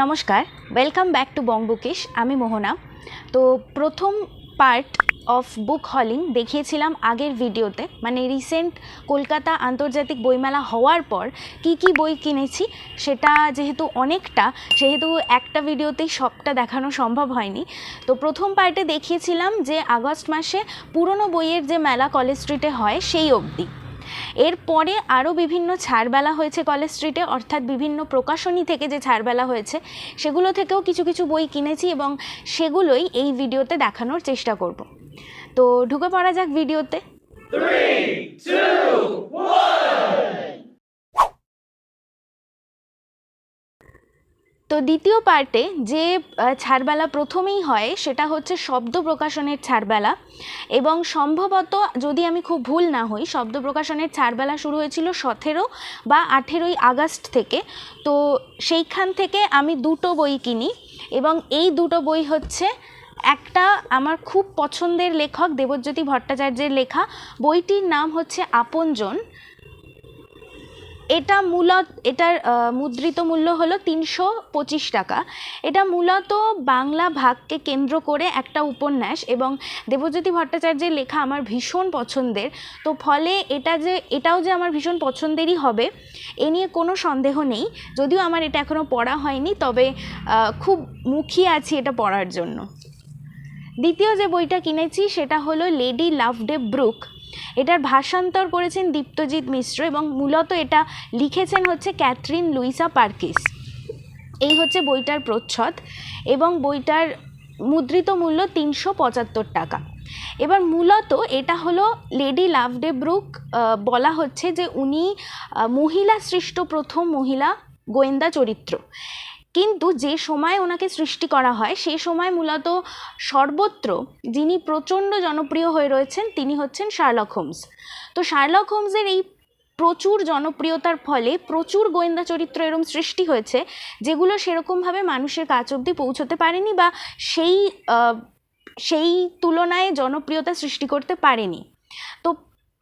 নমস্কার welcome back to বং আমি মোহনা। তো প্রথম পার্ট অফ বুক হলিং দেখিয়েছিলাম আগের ভিডিওতে মানে রিসেন্ট কলকাতা আন্তর্জাতিক বইমেলা হওয়ার পর কি কি বই কিনেছি, সেটা যেহেতু অনেকটা, সেহেতু একটা ভিডিওতেই সবটা দেখানো সম্ভব হয়নি। তো প্রথম পার্টে দেখিয়েছিলাম যে আগস্ট মাসে পুরনো বইয়ের যে মেলা কলেজ স্ট্রিটে হয়, সেই অবধি। এরপরে আরও বিভিন্ন ছাড়বেলা হয়েছে কলেজ স্ট্রিটে, অর্থাৎ বিভিন্ন প্রকাশনী থেকে যে ছাড়বেলা হয়েছে, সেগুলো থেকেও কিছু কিছু বই কিনেছি এবং সেগুলোই এই ভিডিওতে দেখানোর চেষ্টা করব। তো ঢুকে পড়া যাক ভিডিওতে। তো দ্বিতীয় পার্টে যে ছাড়বেলা প্রথমেই হয়, সেটা হচ্ছে শব্দ প্রকাশনের ছাড়বেলা। এবং সম্ভবত যদি আমি খুব ভুল না হই, শব্দ প্রকাশনের ছাড়বেলা শুরু হয়েছিল সতেরো বা আঠেরোই আগস্ট থেকে। তো সেইখান থেকে আমি দুটো বই কিনি এবং এই দুটো বই হচ্ছে একটা আমার খুব পছন্দের লেখক, দেবজ্যোতি ভট্টাচার্যের লেখা। বইটির নাম হচ্ছে আপনজন। এটা মূলত, এটার মুদ্রিত মূল্য হলো তিনশো পঁচিশ টাকা। এটা মূলত বাংলা ভাগকে কেন্দ্র করে একটা উপন্যাস এবং দেবজ্যোতি ভট্টাচার্যের লেখা আমার ভীষণ পছন্দের। তো ফলে এটা যে, এটাও যে আমার ভীষণ পছন্দেরই হবে, এ নিয়ে কোনো সন্দেহ নেই। যদিও আমার এটা এখনও পড়া হয়নি, তবে খুব মুখিয়ে আছি এটা পড়ার জন্য। দ্বিতীয় যে বইটা কিনেছি সেটা হলো লেডি লাভ ডে ব্রুক। এটার ভাষান্তর করেছেন দীপ্তজিৎ মিশ্র এবং মূলত এটা লিখেছেন হচ্ছে ক্যাথরিন লুইসা পার্কিস। এই হচ্ছে বইটার প্রচ্ছদ এবং বইটার মুদ্রিত মূল্য তিনশো পঁচাত্তর টাকা। এবার মূলত এটা হলো লেডি লাভডে ব্রুক বলা হচ্ছে যে উনি মহিলা সৃষ্ট প্রথম মহিলা গোয়েন্দা চরিত্র। কিন্তু যে সময় ওনাকে সৃষ্টি করা হয়, সেই সময় মূলত সর্বত্র যিনি প্রচণ্ড জনপ্রিয় হয়ে রয়েছেন, তিনি হচ্ছেন শার্লক হোমস। তো শার্লক হোমসের এই প্রচুর জনপ্রিয়তার ফলে প্রচুর গোয়েন্দা চরিত্র এরম সৃষ্টি হয়েছে, যেগুলো সেরকমভাবে মানুষের কাছ অবধি পৌঁছতে পারেনি বা সেই সেই তুলনায় জনপ্রিয়তা সৃষ্টি করতে পারেনি। তো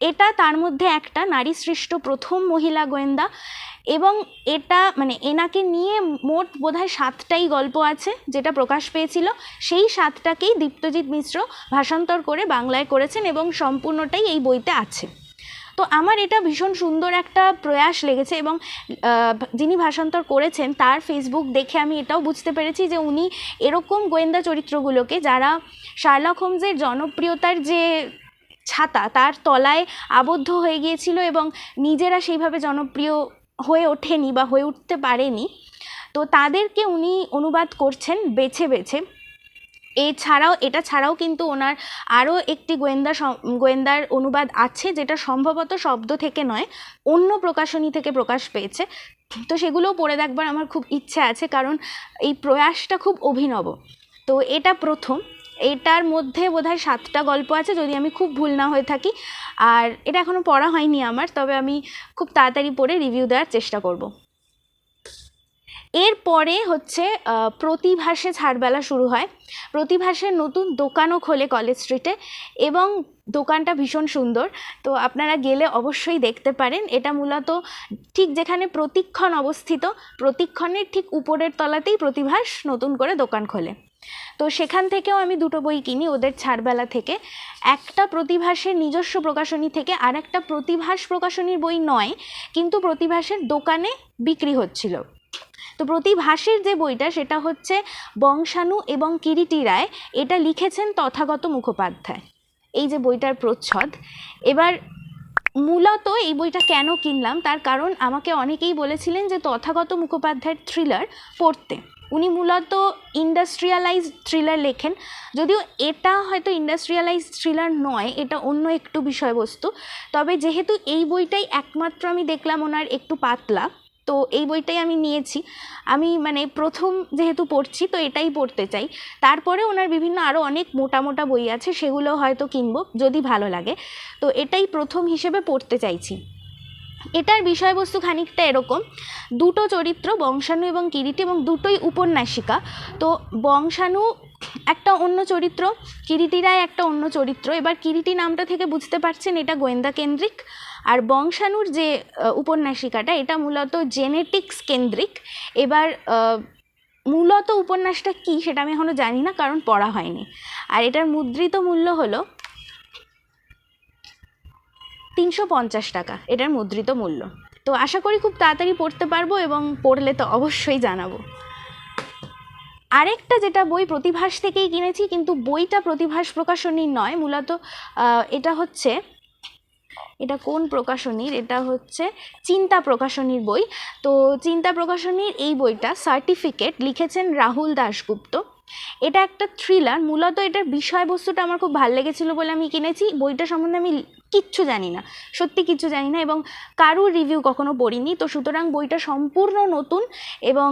এটা তার মধ্যে একটা, নারী সৃষ্ট প্রথম মহিলা গোয়েন্দা। এবং এটা মানে এনাকে নিয়ে মোট বোধহয় সাতটাই গল্প আছে, যেটা প্রকাশ পেয়েছিল। সেই সাতটাকেই দীপ্তজিৎ মিশ্র ভাষান্তর করে বাংলায় করেছেন এবং সম্পূর্ণটাই এই বইতে আছে। তো আমার এটা ভীষণ সুন্দর একটা প্রয়াস লেগেছে এবং যিনি ভাষান্তর করেছেন, তার ফেসবুক দেখে আমি এটাও বুঝতে পেরেছি যে উনি এরকম গোয়েন্দা চরিত্রগুলোকে, যারা শার্লক হোমসের জনপ্রিয়তার যে ছাতা, তার তলায় আবদ্ধ হয়ে গিয়েছিল এবং নিজেরা সেইভাবে জনপ্রিয় হয়ে ওঠেনি বা হয়ে উঠতে পারেনি। তো তাদেরকে উনি অনুবাদ করছেন বেছে বেছে। এছাড়াও, এটা ছাড়াও কিন্তু ওনার আরও একটি গোয়েন্দা গোয়েন্দার অনুবাদ আছে, যেটা সম্ভবত শব্দ থেকে নয়, অন্য প্রকাশনী থেকে প্রকাশ পেয়েছে। তো সেগুলোও পড়ে দেখবার আমার খুব ইচ্ছে আছে, কারণ এই প্রয়াসটা খুব অভিনব। তো এটা প্রথম। এটার মধ্যে বোধহয় সাতটা গল্প আছে, যদি আমি খুব ভুল না হয়ে থাকি। আর এটা এখনও পড়া হয়নি আমার, তবে আমি খুব তাড়াতাড়ি পড়ে রিভিউ দেওয়ার চেষ্টা করব। এরপরে হচ্ছে প্রতিভাসে ছাড়বেলা শুরু হয়। প্রতিভাসের নতুন দোকানও খোলে কলেজ স্ট্রিটে, এবং দোকানটা ভীষণ সুন্দর। তো আপনারা গেলে অবশ্যই দেখতে পারেন। এটা মূলত ঠিক যেখানে প্রতিক্ষণ অবস্থিত, প্রতিক্ষণের ঠিক উপরের তলাতেই প্রতিভাস নতুন করে দোকান খোলে। তো সেখান থেকেও আমি দুটো বই কিনি ওদের ছাড়বেলা থেকে। একটা প্রতিভাসের নিজস্ব প্রকাশনী থেকে আর একটা প্রতিভাস প্রকাশনীর বই নয়, কিন্তু প্রতিভাসের দোকানে বিক্রি হচ্ছিল। তো প্রতিভাসের যে বইটা সেটা হচ্ছে বংশাণু এবং কিরিটি রায়, এটা লিখেছেন তথাগত মুখোপাধ্যায়। এই যে বইটার প্রচ্ছদ, এবার মূলত এই বইটা কেন কিনলাম? তার কারণ আমাকে অনেকেই বলেছিলেন যে তথাগত মুখোপাধ্যায়ের থ্রিলার পড়তে। উনি মূলত ইন্ডাস্ট্রিয়ালাইজ থ্রিলার লেখেন। যদিও এটা হয়তো ইন্ডাস্ট্রিয়ালাইজ থ্রিলার নয়, এটা অন্য একটু বিষয়বস্তু। তবে যেহেতু এই বইটাই একমাত্র আমি দেখলাম ওনার একটু পাতলা, তো এই বইটাই আমি নিয়েছি। আমি মানে প্রথম যেহেতু পড়ছি, তো এটাই পড়তে চাই। তারপরে ওনার বিভিন্ন আরও অনেক মোটা মোটা বই আছে, সেগুলো হয়তো কিনবো, যদি ভালো লাগে। তো এটাই প্রথম হিসেবে পড়তে চাইছি। এটার বিষয়বস্তু খানিকটা এরকম। দুটো চরিত্র, বংশাণু এবং কিরিটি এবং দুটোই উপন্যাসিকা। তো বংশাণু একটা অন্য চরিত্র কিরিটি রায় একটা অন্য চরিত্র। এবার কিরিটি নামটা থেকে বুঝতে পারছেন এটা গোয়েন্দা কেন্দ্রিক। আর বংশাণুর যে উপন্যাসিকাটা, এটা মূলত জেনেটিক্স কেন্দ্রিক। এবার মূলত উপন্যাসটা কী সেটা আমি এখনও জানি না, কারণ পড়া হয়নি। আর এটার মুদ্রিত মূল্য হলো তিনশো পঞ্চাশ টাকা। এটার মুদ্রিত মূল্য। তো আশা করি খুব তাড়াতাড়ি পড়তে পারব এবং পড়লে তো অবশ্যই জানাব। আরেকটা যেটা বই প্রতিভাস থেকেই কিনেছি, কিন্তু বইটা প্রতিভাস প্রকাশনীর নয়, মূলত এটা হচ্ছে, এটা কোন প্রকাশনীর? এটা হচ্ছে চিন্তা প্রকাশনীর বই। তো চিন্তা প্রকাশনীর এই বইটা সার্টিফিকেট লিখেছেন রাহুল দাশগুপ্ত। এটা একটা থ্রিলার, মূলত এটার বিষয়বস্তুটা আমার খুব ভালো লেগেছিলো বলে আমি কিনেছি। বইটা সম্বন্ধে আমি কিচ্ছু জানি না। সত্যি কিচ্ছু জানি না এবং কারুর রিভিউ কখনো পড়িনি। তো সুতরাং বইটা সম্পূর্ণ নতুন এবং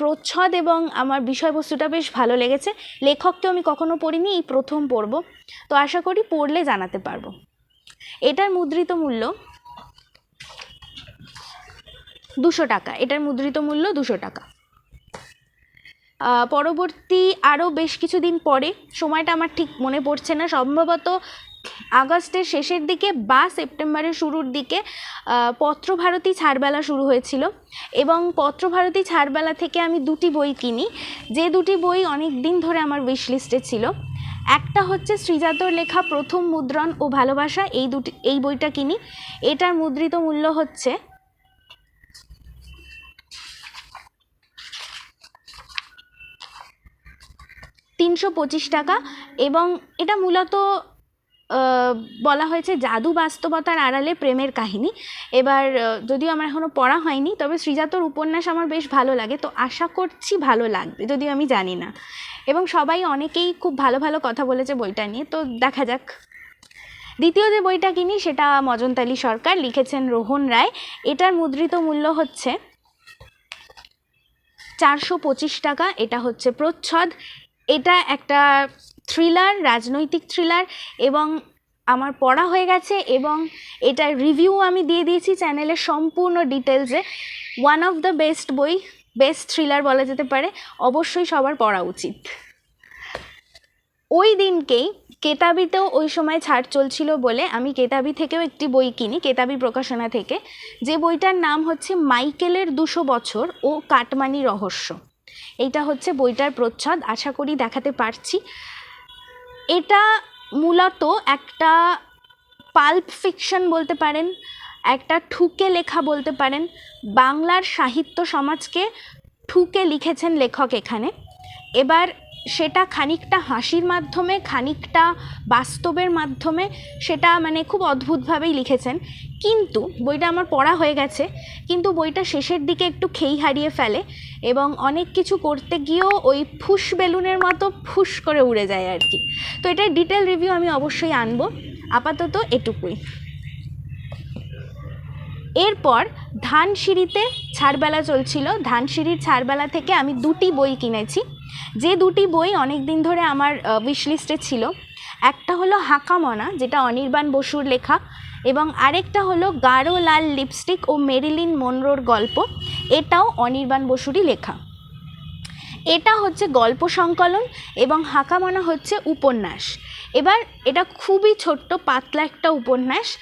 প্রচ্ছদ এবং আমার বিষয়বস্তুটা বেশ ভালো লেগেছে। লেখককেও আমি কখনো পড়িনি, এই প্রথম পড়ব। তো আশা করি পড়লে জানাতে পারব। এটার মুদ্রিত মূল্য দুশো টাকা। এটার মুদ্রিত মূল্য দুশো টাকা। পরবর্তী আরও বেশ কিছুদিন পরে, সময়টা আমার ঠিক মনে পড়ছে না। সম্ভবত আগস্টের শেষের দিকে বা সেপ্টেম্বরের শুরুর দিকে পত্রভারতী ছাড়বেলা শুরু হয়েছিল। এবং পত্রভারতী ছাড়বেলা থেকে আমি দুটি বই কিনি। যে দুটি বই অনেক দিন ধরে আমার উইশ লিস্টে ছিল। একটা হচ্ছে শ্রীজাতর লেখা প্রথম মুদ্রণ ও ভালোবাসা, এই দুটি, এই বইটা কিনি। এটার মুদ্রিত মূল্য হচ্ছে তিনশো পঁচিশ টাকা। এবং এটা মূলত বলা হয়েছে জাদু বাস্তবতার আড়ালে প্রেমের কাহিনী। এবার যদিও আমার এখনও পড়া হয়নি, তবে শ্রীজাতর উপন্যাস আমার বেশ ভালো লাগে, তো আশা করছি ভালো লাগবে, যদিও আমি জানি না। এবং সবাই অনেকেই খুব ভালো ভালো কথা বলেছে বইটা নিয়ে, তো দেখা যাক। দ্বিতীয় যে বইটা কিনি, সেটা মজনতালি সরকার, লিখেছেন রোহন রায়। এটার মুদ্রিত মূল্য হচ্ছে চারশো পঁচিশ টাকা, এটা হচ্ছে প্রচ্ছদ। এটা একটা থ্রিলার রাজনৈতিক থ্রিলার এবং আমার পড়া হয়ে গেছে এবং এটার রিভিউ আমি দিয়ে দিয়েছি চ্যানেলে সম্পূর্ণ ডিটেলসে ওয়ান অফ দ্য বেস্ট বই বেস্ট থ্রিলার বলা যেতে পারে, অবশ্যই সবার পড়া উচিত। ওই দিনকেই কেতাবিতেও ওই সময় ছাড় চলছিল বলে আমি কেতাবি থেকেও একটি বই কিনি, কেতাবি প্রকাশনা থেকে। যে বইটার নাম হচ্ছে মাইকেলের দুশো বছর ও কাটমানি রহস্য। এইটা হচ্ছে বইটার প্রচ্ছদ, আশা করি দেখাতে পারছি। এটা মূলত একটা পাল্প ফিকশন বলতে পারেন, একটা ঠুকে লেখা বলতে পারেন। বাংলার সাহিত্য সমাজকে ঠুকে লিখেছেন লেখক এখানে। এবার সেটা খানিকটা হাসির মাধ্যমে, খানিকটা বাস্তবের মাধ্যমে সেটা মানে খুব অদ্ভুতভাবেই লিখেছেন। কিন্তু বইটা আমার পড়া হয়ে গেছে, কিন্তু বইটা শেষের দিকে একটু খেই হারিয়ে ফেলে এবং অনেক কিছু করতে গিয়েও ওই ফুস বেলুনের মতো ফুস করে উড়ে যায় আর কি। তো এটার ডিটেল রিভিউ আমি অবশ্যই আনব। আপাতত এটুকুই। এরপর ধানসিঁড়িতে ছাড়বেলা চলছিল। ধানসিঁড়ির ছাড়বেলা থেকে আমি দুটি বই কিনেছি। যে দুটি বই অনেক দিন ধরে আমার উইশ লিস্টে ছিল। একটা হলো হাকামনা, যেটা অনির্বাণ বসুর লেখা, এবং আরেকটা হলো গাঢ় লাল লিপস্টিক ও মেরিলিন মনরোর গল্প। এটাও অনির্বাণ বসুরই লেখা। এটা হচ্ছে গল্প সংকলন এবং হাকামনা হচ্ছে উপন্যাস। এবার এটা খুবই ছোট্ট, পাতলা একটা উপন্যাস।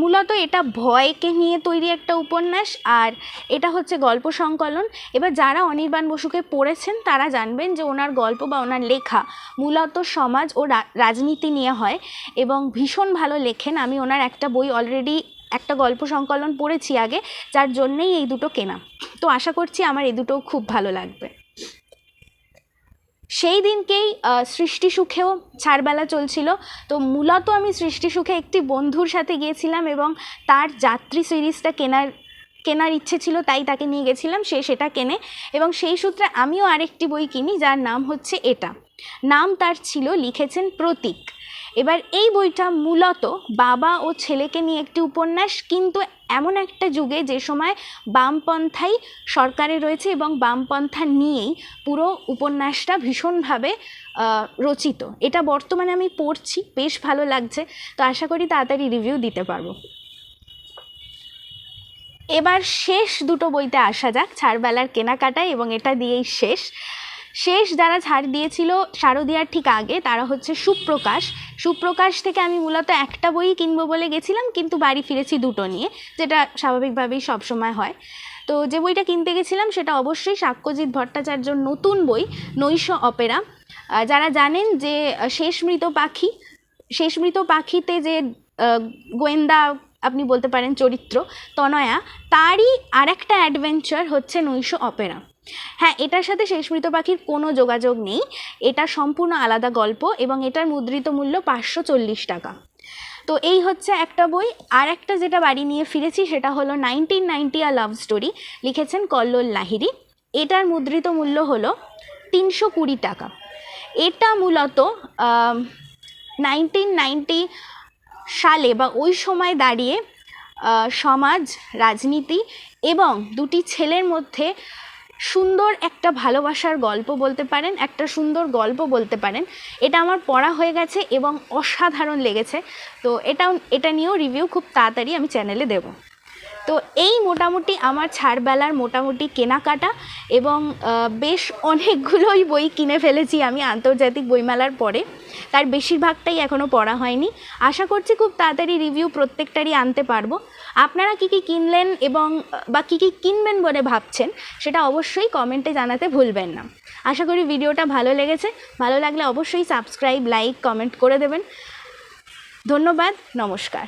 মূলত এটা ভয়কে নিয়ে তৈরি একটা উপন্যাস, আর এটা হচ্ছে গল্প সংকলন। এবার যারা অনির্বাণ বসুকে পড়েছেন, তারা জানবেন যে ওনার গল্প বা ওনার লেখা মূলত সমাজ ও রাজনীতি নিয়ে হয় এবং ভীষণ ভালো লেখেন। আমি ওনার একটা বই অলরেডি একটা গল্প সংকলন পড়েছি আগে, যার জন্যেই এই দুটো কেনা। তো আশা করছি আমার এই দুটো খুব ভালো লাগবে। সেই দিনকেই সৃষ্টি সুখেও ছাড়বেলা চলছিল। তো মূলত আমি সৃষ্টি সুখে একটি বন্ধুর সাথে গিয়েছিলাম এবং তার যাত্রী সিরিজটা কেনার কেনার ইচ্ছে ছিল, তাই তাকে নিয়ে গেছিলাম, সে সেটা কেনে এবং সেই সূত্রে আমিও আরেকটি বই কিনি, যার নাম হচ্ছে এটা। নাম তার ছিল লিখেছেন প্রতীক। এবার এই বইটা মূলত বাবা ও ছেলেকে নিয়ে একটি উপন্যাস, কিন্তু এমন একটা যুগে যে সময় বামপন্থাই সরকারে রয়েছে এবং বামপন্থা নিয়েই পুরো উপন্যাসটা ভীষণভাবে রচিত। এটা বর্তমানে আমি পড়ছি, বেশ ভালো লাগছে। তো আশা করি তাড়াতাড়ি রিভিউ দিতে পারব। এবার শেষ দুটো বইতে আসা যাক, ছাড়বেলার কেনাকাটায় এবং এটা দিয়েই শেষ। শেষ যারা ছাড় দিয়েছিল শারদিয়ার ঠিক আগে, তারা হচ্ছে সুপ্রকাশ। সুপ্রকাশ থেকে আমি মূলত একটা বই কিনবো বলে গেছিলাম, কিন্তু বাড়ি ফিরেছি দুটো নিয়ে, যেটা স্বাভাবিকভাবেই সবসময় হয়। তো যে বইটা কিনতে গেছিলাম, সেটা অবশ্যই সাক্ষ্যজিৎ ভট্টাচার্যর নতুন বই, নৈশ অপেরা। যারা জানেন যে শেষ মৃত পাখি শেষ মৃত পাখিতে যে গোয়েন্দা, আপনি বলতে পারেন চরিত্র, তনয়া, তারই আরেকটা অ্যাডভেঞ্চার হচ্ছে নৈশ অপেরা। হ্যাঁ এটার সাথে শেষ মৃত পাখির কোনো যোগাযোগ নেই। এটা সম্পূর্ণ আলাদা গল্প এবং এটার মুদ্রিত মূল্য পাঁচশো চল্লিশ টাকা। তো এই হচ্ছে একটা বই। আর একটা যেটা বাড়ি নিয়ে ফিরেছি সেটা হলো nineteen ninety a love story লিখেছেন কল্লোল লাহিরি এটার মুদ্রিত মূল্য হলো তিনশো কুড়ি টাকা। এটা মূলত নাইনটিন নাইনটি সালে বা ওই সময় দাঁড়িয়ে সমাজ, রাজনীতি এবং দুটি ছেলের মধ্যে সুন্দর একটা ভালোবাসার গল্প বলতে পারেন, একটা সুন্দর গল্প বলতে পারেন, এটা আমার পড়া হয়ে গেছে এবং অসাধারণ লেগেছে। তো এটা এটা নিয়েও রিভিউ খুব তাড়াতাড়ি আমি চ্যানেলে দেবো। তো এই মোটামুটি আমার ছাড়বেলার মোটামুটি কেনাকাটা এবং বেশ অনেকগুলোই বই কিনে ফেলেছি আমি আন্তর্জাতিক বইমেলার পরে। তার বেশিরভাগটাই এখনও পড়া হয়নি। আশা করছি খুব তাড়াতাড়ি রিভিউ প্রত্যেকটারই আনতে পারব। আপনারা কী কী কিনলেন এবং, বা কী কী কিনবেন বলে ভাবছেন সেটা অবশ্যই কমেন্টে জানাতে ভুলবেন না। আশা করি ভিডিওটা ভালো লেগেছে। ভালো লাগলে অবশ্যই সাবস্ক্রাইব, লাইক, কমেন্ট করে দেবেন। ধন্যবাদ, নমস্কার।